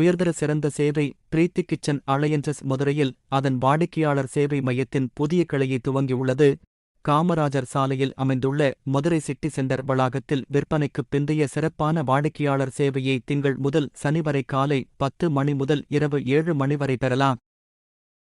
உயர்தர சிறந்த சேவை பிரீத்தி கிச்சன் அலையன்சஸ் மதுரையில் அதன் வாடிக்கையாளர் சேவை மையத்தின் புதிய கிளையை துவங்கியுள்ளது. காமராஜர் சாலையில் அமைந்துள்ள மதுரை சிட்டி சென்டர் வளாகத்தில் விற்பனைக்குப் பிந்தைய சிறப்பான வாடிக்கையாளர் சேவையை திங்கள் முதல் சனி வரை காலை பத்து மணி முதல் இரவு ஏழு மணி வரை பெறலாம்.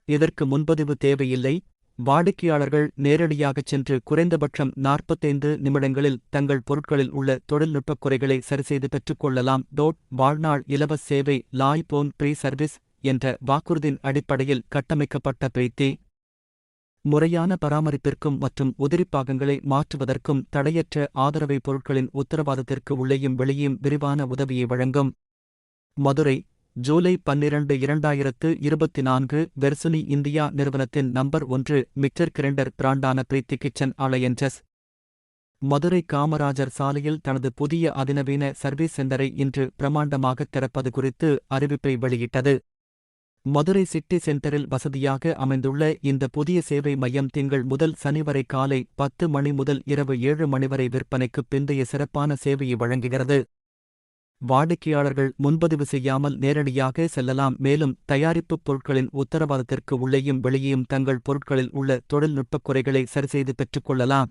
இதற்கு முன்பதிவு தேவையில்லை. வாடிக்கையாளர்கள் நேரடியாகச் சென்று குறைந்தபட்சம் நாற்பத்தைந்து நிமிடங்களில் தங்கள் பொருட்களில் உள்ள தொழில்நுட்பக் குறைகளை சரிசெய்து பெற்றுக்கொள்ளலாம். டோட் வாழ்நாள் இலவச சேவை லாய் போன் ப்ரீ சர்வீஸ் என்ற வாக்குறுதியின் அடிப்படையில் கட்டமைக்கப்பட்ட பேத்தி முறையான பராமரிப்பிற்கும் மற்றும் உதிரிப்பாகங்களை மாற்றுவதற்கும் தடையற்ற ஆதரவை பொருட்களின் உத்தரவாதத்திற்கு உள்ளேயும் வெளியும் விரிவான உதவியை வழங்கும். மதுரை ஜூலை பன்னிரண்டு இரண்டாயிரத்து இருபத்தி நான்கு வெர்சுனி இந்தியா நிறுவனத்தின் நம்பர் ஒன்று மிக்சர் கிரைண்டர் பிராண்டான பிரீத்தி கிச்சன் அலையன்சஸ். மதுரை காமராஜர் சாலையில் தனது புதிய அதிநவீன சர்வீஸ் சென்டரை இன்று பிரமாண்டமாக திறப்பது குறித்து அறிவிப்பை வெளியிட்டது. மதுரை சிட்டி சென்டரில் வசதியாக அமைந்துள்ள இந்த புதிய சேவை மையம் திங்கள் முதல் சனி வரை காலை பத்து மணி முதல் இரவு ஏழு மணி வரை விற்பனைக்கு பிந்தைய சிறப்பான சேவையை வழங்குகிறது. வாடிக்கையாளர்கள் முன்பதிவு செய்யாமல் நேரடியாக செல்லலாம் மேலும் தயாரிப்புப் பொருட்களின் உத்தரவாதத்திற்கு உள்ளேயும் வெளியேயும் தங்கள் பொருட்களில் உள்ள தொழில்நுட்பக் குறைகளை சரிசெய்து பெற்றுக்கொள்ளலாம்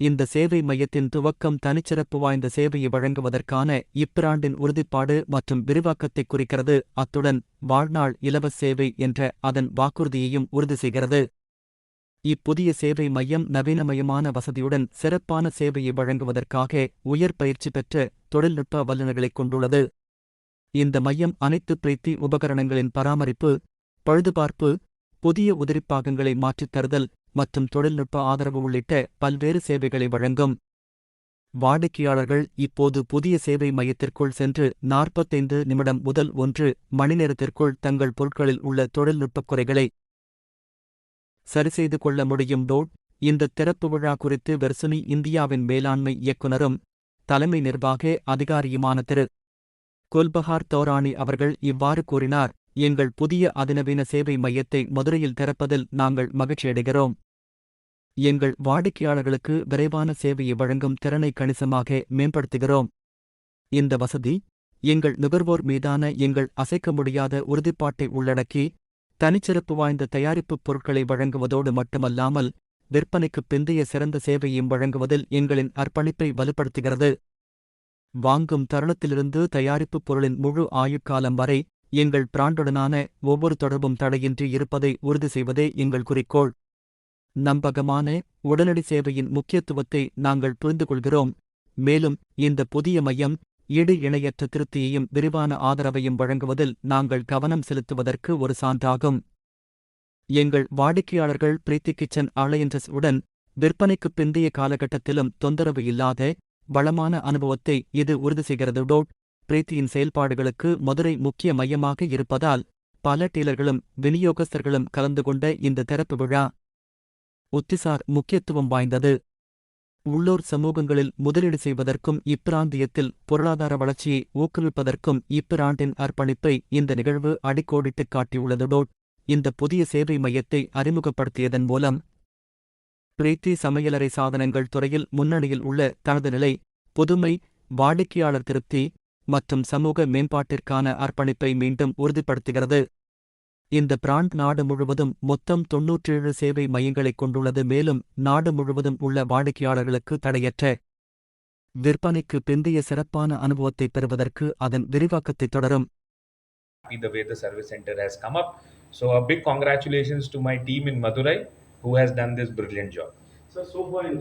இந்த சேவை மையத்தின் துவக்கம் தனிச்சிறப்பு வாய்ந்த சேவையை வழங்குவதற்கான இப்பிராண்டின் உறுதிப்பாடு மற்றும் விரிவாக்கத்தை குறிக்கிறது. அத்துடன் வாழ்நாள் இலவச சேவை என்ற அதன் வாக்குறுதியையும் உறுதி செய்கிறது. இப்புதிய சேவை மையம் நவீனமயமான வசதியுடன் சிறப்பான சேவையை வழங்குவதற்காக உயர் பயிற்சி பெற்ற தொழில்நுட்ப வல்லுநர்களைக் கொண்டுள்ளது. இந்த மையம் அனைத்து பிரீத்தி உபகரணங்களின் பராமரிப்பு பழுதுபார்ப்பு புதிய உதிரிப்பாகங்களை மாற்றித் தருதல் மற்றும் தொழில்நுட்ப ஆதரவு உள்ளிட்ட பல்வேறு சேவைகளை வழங்கும். வாடிக்கையாளர்கள் இப்போது புதிய சேவை மையத்திற்குள் சென்று நாற்பத்தைந்து நிமிடம் முதல் ஒன்று மணி நேரத்திற்குள் தங்கள் பொருட்களில் உள்ள தொழில்நுட்பக் குறைகளை சரிசெய்து கொள்ள முடியும். டோட் இந்த திறப்பு விழா குறித்து வெர்சுனி இந்தியாவின் மேலாண்மை இயக்குனரும் தலைமை நிர்வாக அதிகாரியுமான திரு. குல்பஹார் தோராணி அவர்கள் இவ்வாறு கூறினார் எங்கள் புதிய அதிநவீன சேவை மையத்தை மதுரையில் திறப்பதில் நாங்கள் மகிழ்ச்சியடைகிறோம் எங்கள் வாடிக்கையாளர்களுக்கு விரைவான சேவையை வழங்கும் திறனை கணிசமாக மேம்படுத்துகிறோம். இந்த வசதி எங்கள் நுகர்வோர் மீதான எங்கள் அசைக்க முடியாத உறுதிப்பாட்டை உள்ளடக்கி தனிச்சிறப்பு வாய்ந்த தயாரிப்புப் பொருட்களை வழங்குவதோடு மட்டுமல்லாமல் விற்பனைக்குப் பிந்தைய சிறந்த சேவையும் வழங்குவதில் எங்களின் அர்ப்பணிப்பை வலுப்படுத்துகிறது. வாங்கும் தருணத்திலிருந்து தயாரிப்புப் பொருளின் முழு ஆயுட்காலம் வரை எங்கள் பிராண்டுடனான ஒவ்வொரு தொடர்பும் தடையின்றி இருப்பதை உறுதி செய்வதே எங்கள் குறிக்கோள். நம்பகமான உடனடி சேவையின் முக்கியத்துவத்தை நாங்கள் புரிந்து கொள்கிறோம் மேலும் இந்த புதிய மையம் ஈடு இணையற்ற திருப்தியையும் விரிவான ஆதரவையும் வழங்குவதில் நாங்கள் கவனம் செலுத்துவதற்கு ஒரு சான்றாகும். எங்கள் வாடிக்கையாளர்கள் பிரீத்தி கிச்சன் அலையன்சஸ் உடன் விற்பனைக்குப் பிந்தைய காலகட்டத்திலும் தொந்தரவு இல்லாத வளமான அனுபவத்தை இது உறுதி செய்கிறது. டோட் பிரீத்தியின் செயல்பாடுகளுக்கு மதுரை முக்கிய மையமாக இருப்பதால் பல டீலர்களும் விநியோகஸ்தர்களும் கலந்து கொண்ட இந்த திறப்பு விழா உத்திசார் முக்கியத்துவம் வாய்ந்தது. உள்ளூர் சமூகங்களில் முதலீடு செய்வதற்கும் இப்பிராந்தியத்தில் பொருளாதார வளர்ச்சியை ஊக்குவிப்பதற்கும் இப்பிராண்டின் அர்ப்பணிப்பை இந்த நிகழ்வு அடிக்கோடிட்டுக் காட்டியுள்ளது. டோட் இந்த புதிய சேவை மையத்தை அறிமுகப்படுத்தியதன் மூலம் பிரீத்தி சமையலறை சாதனங்கள் துறையில் முன்னணியில் உள்ள தனது நிலை புதுமை வாடிக்கையாளர் திருப்தி மற்றும் சமூக மேம்பாட்டிற்கான அர்ப்பணிப்பை மீண்டும் உறுதிப்படுத்துகிறது. இந்த பிராண்ட் நாடு முழுவதும் மொத்தம் தொன்னூற்றேழு சேவை மையங்களைக் கொண்டுள்ளது மேலும் நாடு முழுவதும் உள்ள வாடிக்கையாளர்களுக்கு தடையற்ற விற்பனைக்கு பிந்தைய சிறப்பான அனுபவத்தை பெறுவதற்கு அதன் விரிவாக்கத்தை தொடரும் happy the way the service center has come up. So a big congratulations to my team in Madurai who has done this brilliant job. So, so far in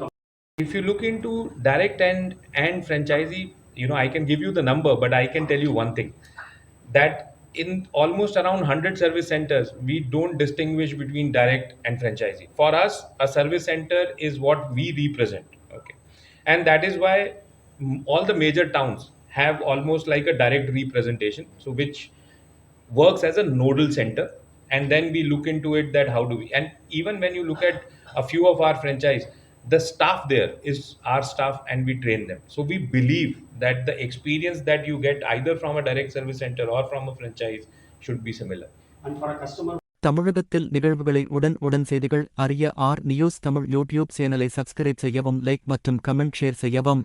If you look into direct and and franchisee, you know I can give you the number, but I can tell you one thing that in almost around 100 service centers, we don't distinguish between direct and franchisee. For us, a service center is what we represent. Okay, and that is why all the major towns have almost like a direct representation. So which works as a nodal center and then we look into it that how do we and even when you look at a few of our franchise the staff there is our staff and we train them so we believe that the experience that you get either from a direct service center or from a franchise should be similar and for a customer தமிழகத்தில் நிகழ்வுகளை உடன் உடன் செய்திகள் அறிய R news Tamil YouTube சேனலை subscribe செய்யவும் like மற்றும் comment share செய்யவும்